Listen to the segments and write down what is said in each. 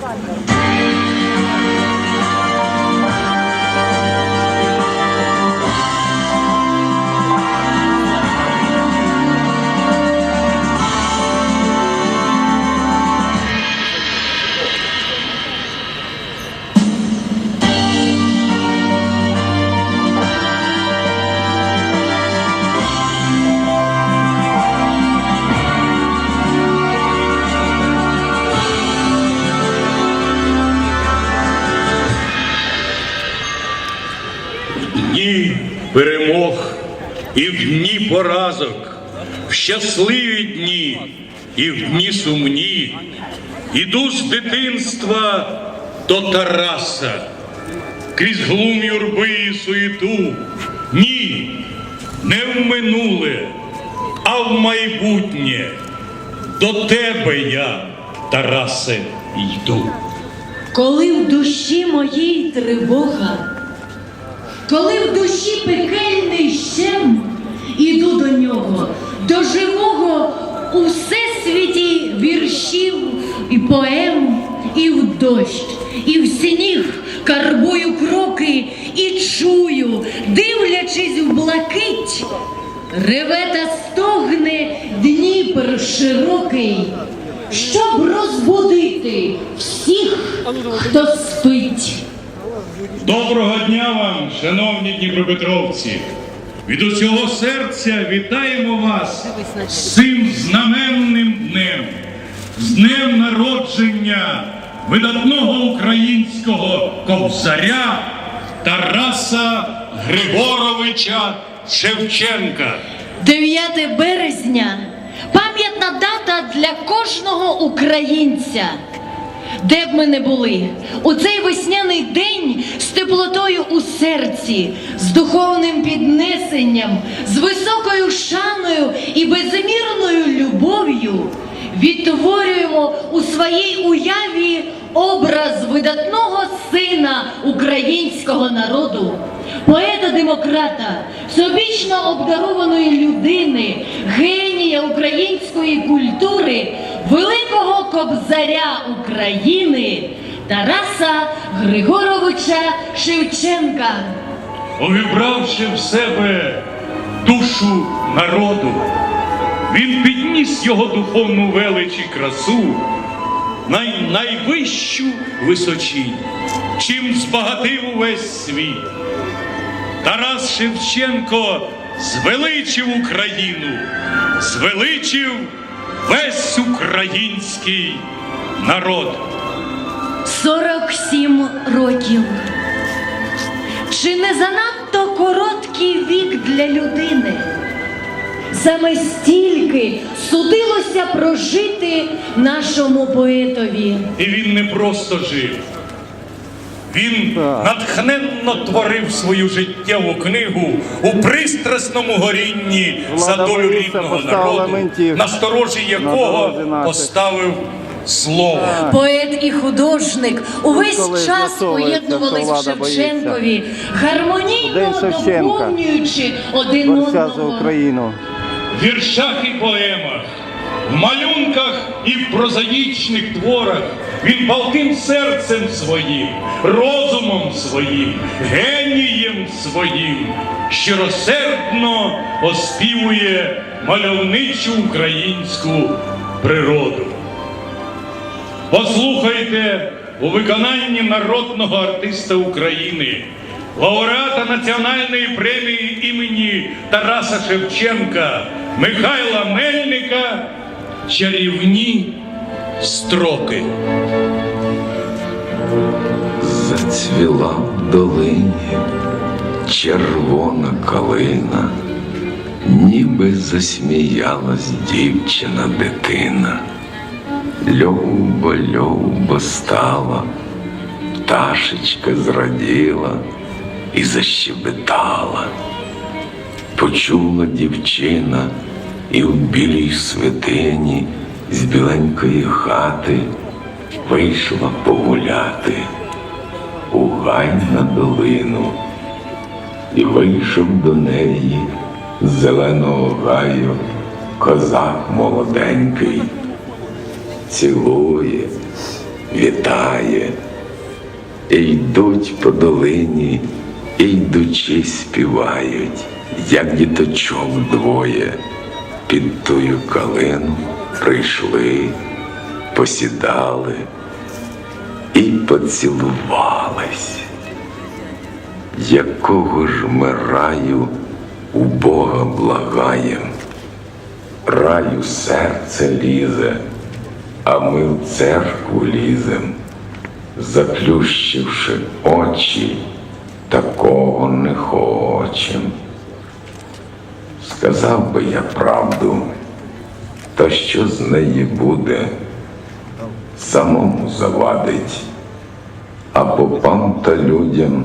дні і в дні поразок, в щасливі дні і в дні сумні. Іду з дитинства до Тараса, крізь глум юрби і суєту. Ні, не в минуле, а в майбутнє. До тебе я, Тарасе, йду. Коли в душі моїй тривога, коли в душі пекельний щем, іду до нього, до живого у всесвіті віршів і поем, і в дощ, і в сніг карбую кроки і чую, дивлячись в блакить, реве та стогне Дніпр широкий, щоб розбудити всіх, хто спить. Доброго дня вам, шановні дніпропетровці! Від усього серця вітаємо вас з цим знаменним днем, з днем народження видатного українського кобзаря Тараса Григоровича Шевченка. 9 березня пам'ятна дата для кожного українця. Де б ми не були, у цей весняний день з теплотою у серці, з духовним піднесенням, з високою шаною і безмірною любов'ю відтворюємо у своїй уяві образ видатного сина українського народу, поета-демократа, всебічно обдарованої людини, генія української культури, великого кобзаря України Тараса Григоровича Шевченка. увібравши в себе душу народу, він підніс його духовну велич і красу на найвищу височінь, чим збагатив увесь світ. Тарас Шевченко звеличив Україну, звеличив весь український народ. 47 років. Чи не занадто короткий вік для людини? Саме стільки судилося прожити нашому поетові. І він не просто жив. Він натхненно творив свою життєву книгу у пристрасному горінні за долю рідного народу, на сторожі якого поставив слово. Поет і художник увесь час поєднувались в Шевченкові, гармонійно доповнюючи один за одного. Україну. В віршах і поемах, в малюнках і в прозаїчних творах він палким серцем своїм, розумом своїм, генієм своїм щиросердно оспівує мальовничу українську природу. Послухайте у виконанні народного артиста України, лауреата національної премії імені Тараса Шевченка Михайла Мельника чарівні строки. Зацвіла в долині червона калина, ніби засміялась дівчина дитина. Любо, любо стала, пташечка зраділа і защебетала. Почула дівчина і в білій святині з біленької хати вийшла погуляти у гай на долину, і вийшов до неї з зеленого гаю козак молоденький, цілує, вітає, і йдуть по долині, і йдучи співають, як діточок двоє, під тую калину прийшли, посідали і поцілувались. Якого ж ми раю у Бога благаєм, раю серце лізе, а ми в церкву лізем, заплющивши очі, такого не хочем. Сказав би я правду, то що з неї буде, самому завадить, а попам та людям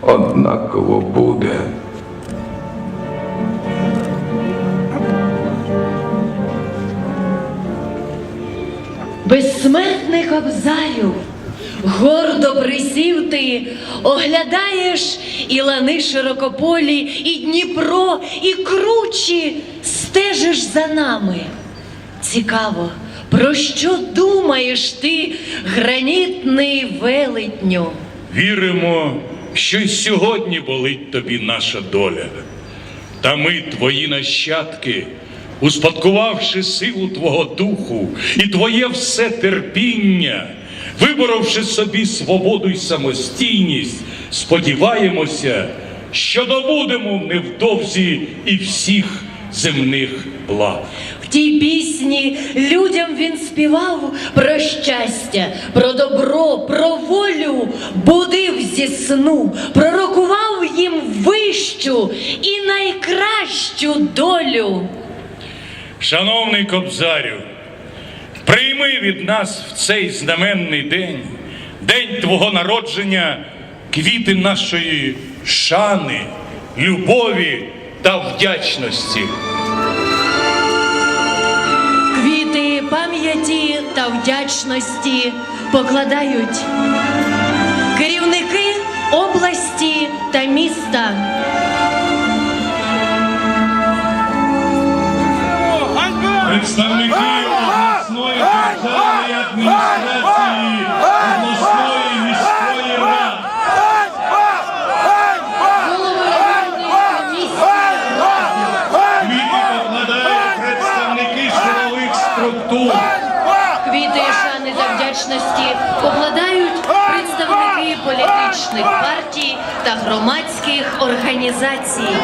однаково буде. Безсмертний кобзарю, гордо присів ти, оглядаєш і лани широкополі, і Дніпро, і кручі стежиш за нами. Цікаво, про що думаєш ти, гранітний велетню? Віримо, що й сьогодні болить тобі наша доля. Та ми, твої нащадки, успадкувавши силу Твого духу і Твоє все терпіння, виборовши собі свободу й самостійність, сподіваємося, що добудемо невдовзі і всіх земних благ. Тій пісні людям він співав про щастя, про добро, про волю, будив зі сну, пророкував їм вищу і найкращу долю. Шановний кобзарю, прийми від нас в цей знаменний день, день Твого народження, квіти нашої шани, любові та вдячності. пам'яті та вдячності покладають керівники області та міста. Представники обласної державної адміністрації, Структур. Квіти шани та вдячності покладають представники політичних партій та громадських організацій.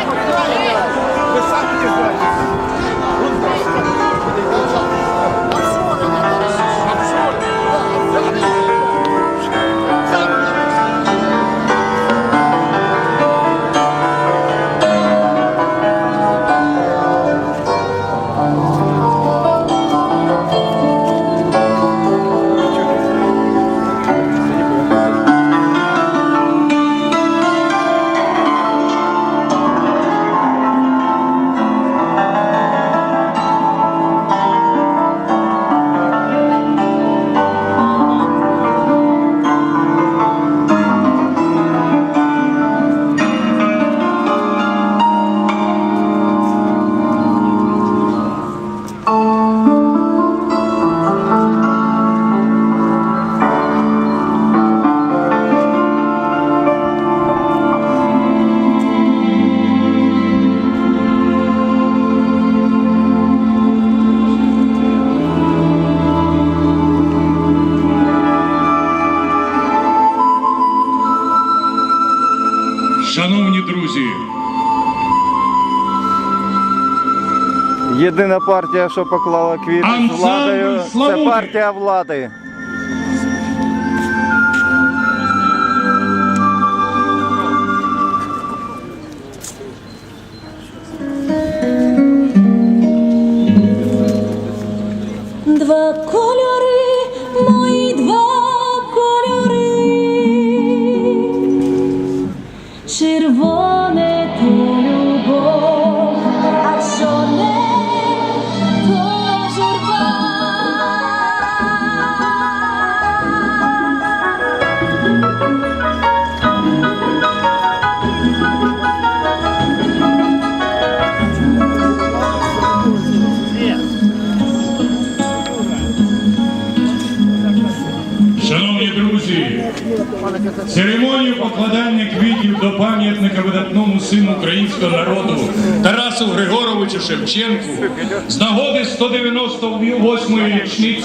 Єдина партія, що поклала квіти з владою, це партія влади. Два кольори, мої два кольори, червоне то любов, а чорне церемонію покладання квітів до пам'ятника видатному сину українського народу Тарасу Григоровичу Шевченку з нагоди 198-ї річниці